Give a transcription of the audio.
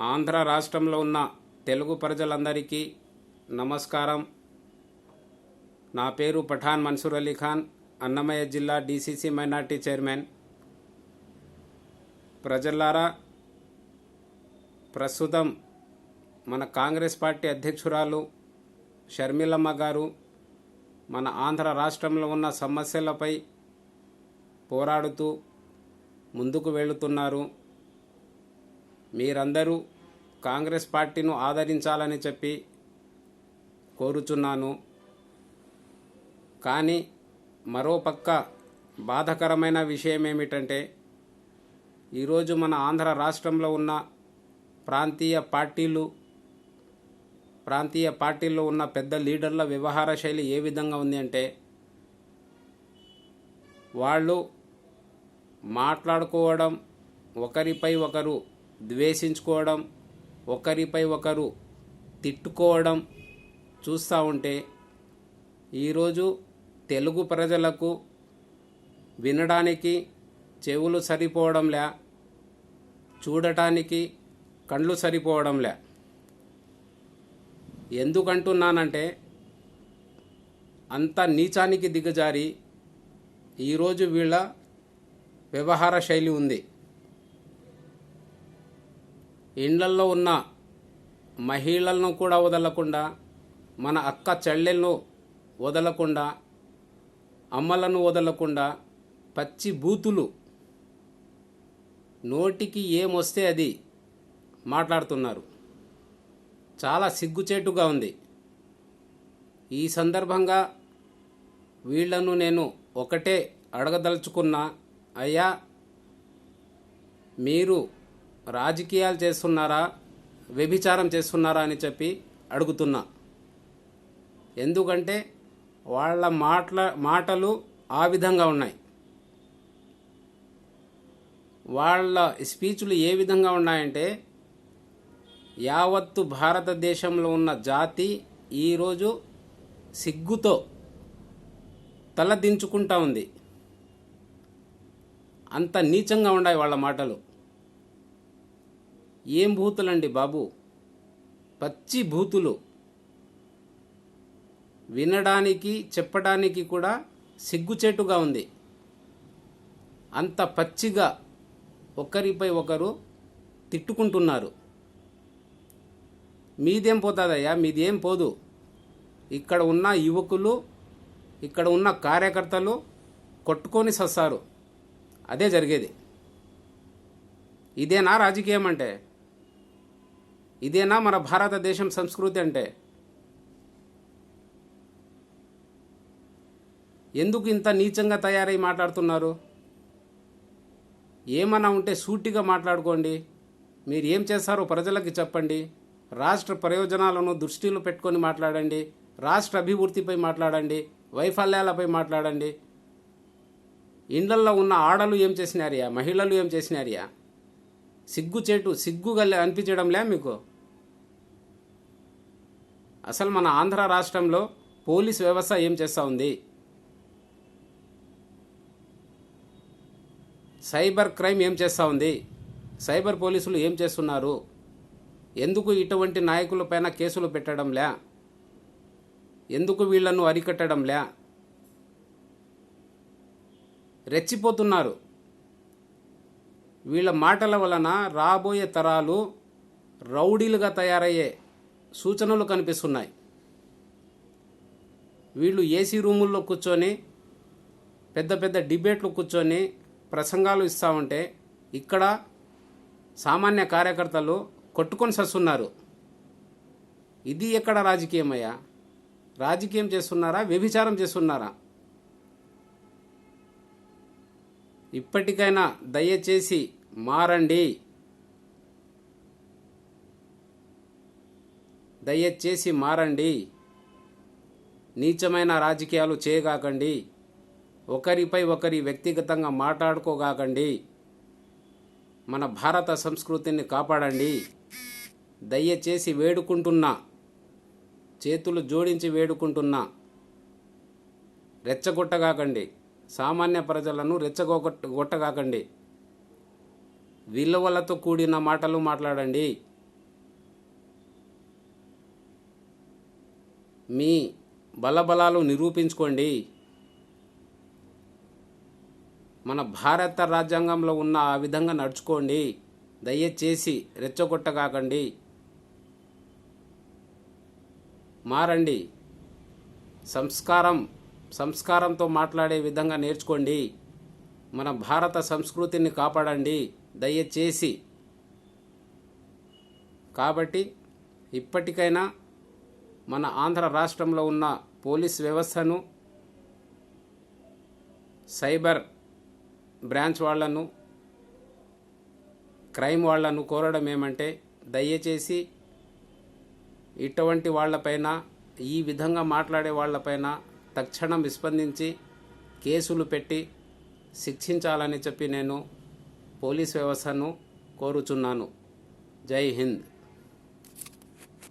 ఆంధ్ర రాష్ట్రంలో ఉన్న తెలుగు ప్రజలందరికీ నమస్కారం. నా పేరు పఠాన్ మన్సూర్ అలీ ఖాన్ అన్నమయ్య జిల్లా డీసీసీ మైనార్టీ చైర్మన్. ప్రజలారా ప్రస్తుతం మన కాంగ్రెస్ పార్టీ అధ్యక్షురాలు షర్మిలమ్మ గారు మన ఆంధ్ర రాష్ట్రంలో ఉన్న సమస్యలపై పోరాడుతూ ముందుకు వెళుతున్నారు. మీరందరూ కాంగ్రెస్ పార్టీను ఆదరించాలని చెప్పి కోరుచున్నాను. కానీ మరోపక్క బాధకరమైన విషయం ఏమిటంటే ఈరోజు మన ఆంధ్ర రాష్ట్రంలో ఉన్న ప్రాంతీయ పార్టీలు ప్రాంతీయ పార్టీల్లో ఉన్న పెద్ద లీడర్ల వ్యవహార శైలి ఏ విధంగా ఉంది అంటే వాళ్ళు మాట్లాడుకోవడం ఒకరిపై ఒకరు ద్వేషించుకోవడం ఒకరిపై ఒకరు తిట్టుకోవడం చూస్తూ ఉంటే ఈరోజు తెలుగు ప్రజలకు వినడానికి చెవులు సరిపోవడంలే చూడటానికి కళ్ళు సరిపోవడంలే. ఎందుకంటున్నానంటే అంత నీచానికి దిగజారి ఈరోజు వీళ్ళ వ్యవహార శైలి ఉంది. ఇండ్లల్లో ఉన్న మహిళలను కూడా వదలకుండా మన అక్క చెల్లెలను వదలకుండా అమ్మలను వదలకుండా పచ్చి బూతులు నోటికి ఏమొస్తే అది మాట్లాడుతున్నారు. చాలా సిగ్గుచేటుగా ఉంది. ఈ సందర్భంగా వీళ్ళను నేను ఒకటే అడగదలుచుకున్నా అయ్యా మీరు రాజకీయాలు చేస్తున్నారా? వ్యభిచారం చేస్తున్నారా అని చెప్పి అడుగుతున్నా. ఎందుకంటే వాళ్ళ మాటల మాటలు ఆ విధంగా ఉన్నాయి. వాళ్ళ స్పీచ్లు ఏ విధంగా ఉన్నాయంటే యావత్తు భారతదేశంలో ఉన్న జాతి ఈరోజు సిగ్గుతో తలదించుకుంటా ఉంది. అంత నీచంగా ఉన్నాయి వాళ్ళ మాటలు. ఏం భూతులండి బాబు? పచ్చి భూతులు. వినడానికి చెప్పడానికి కూడా సిగ్గుచేటుగా ఉంది. అంత పచ్చిగా ఒకరిపై ఒకరు తిట్టుకుంటున్నారు. మీదేం పోతుందయ్యా? మీదేం పోదు. ఇక్కడ ఉన్న యువకులు ఇక్కడ ఉన్న కార్యకర్తలు కొట్టుకొని సస్తారు. అదే జరిగేది. ఇదేనా రాజకీయం అంటే ఇదేనా మన భారతదేశం సంస్కృతి అంటే? ఎందుకు ఇంత నీచంగా తయారై మాట్లాడుతున్నారు? ఏమన్నా ఉంటే సూటిగా మాట్లాడుకోండి. మీరు ఏం చేస్తారో ప్రజలకి చెప్పండి. రాష్ట్ర ప్రయోజనాలను దృష్టిలో పెట్టుకొని మాట్లాడండి. రాష్ట్ర అభివృద్ధిపై మాట్లాడండి. వైఫల్యాలపై మాట్లాడండి. ఇండ్లల్లో ఉన్న ఆడలు ఏం చేసినారియా మహిళలు ఏం చేసినారియా సిగ్గు చేటు సిగ్గుగా అనిపించడంలే మీకు? అసలు మన ఆంధ్ర రాష్ట్రంలో పోలీస్ వ్యవస్థ ఏం చేస్తూ ఉంది? సైబర్ క్రైమ్ ఏం చేస్తూ ఉంది? సైబర్ పోలీసులు ఏం చేస్తున్నారు? ఎందుకు ఇటువంటి నాయకులపైన కేసులు పెట్టడంలే ఎందుకు వీళ్ళను అరికట్టడంలే రెచ్చిపోతున్నారు. వీళ్ళ మాటల వలన రాబోయే తరాలు రౌడీలుగా తయారయ్యే సూచనలు కనిపిస్తున్నాయి. వీళ్ళు ఏసీ రూముల్లో కూర్చొని పెద్ద పెద్ద డిబేట్లు కూర్చొని ప్రసంగాలు ఇస్తా ఉంటే ఇక్కడ సామాన్య కార్యకర్తలు కొట్టుకొని సస్తున్నారు. ఇది ఎక్కడ రాజకీయమయ్యా? రాజకీయం చేస్తున్నారా? వ్యభిచారం చేస్తున్నారా? ఇప్పటికైనా దయచేసి మారండి. దయచేసి మారండి. నీచమైన రాజకీయాలు చేయగాకండి. ఒకరిపై ఒకరి వ్యక్తిగతంగా మాట్లాడుకోగాకండి. మన భారత సంస్కృతిని కాపాడండి. దయచేసి వేడుకుంటున్నా. చేతులు జోడించి వేడుకుంటున్నా. రెచ్చగొట్టగాకండి. సామాన్య ప్రజలను రెచ్చగొట్ట గొట్టగాకండి విలువలతో కూడిన మాటలు మాట్లాడండి. మీ బలబలాలు నిరూపించుకోండి. మన భారత రాజ్యాంగంలో ఉన్న ఆ విధంగా నడుచుకోండి. దయచేసి రెచ్చగొట్టగాకండి. మారండి. సంస్కారం సంస్కారంతో మాట్లాడే విధంగా నేర్చుకోండి. మన భారత సంస్కృతిని కాపాడండి. దయచేసి. కాబట్టి ఇప్పటికైనా మన ఆంధ్ర రాష్ట్రంలో ఉన్న పోలీస్ వ్యవస్థను సైబర్ బ్రాంచ్ వాళ్ళను క్రైమ్ వాళ్ళను కోరడం ఏమంటే దయచేసి ఇటువంటి వాళ్ళపైన ఈ విధంగా మాట్లాడే వాళ్ళపైన తక్షణం విస్పందించి కేసులు పెట్టి శిక్షించాలని చెప్పి నేను పోలీస్ వ్యవస్థను కోరుచున్నాను. జై హింద్.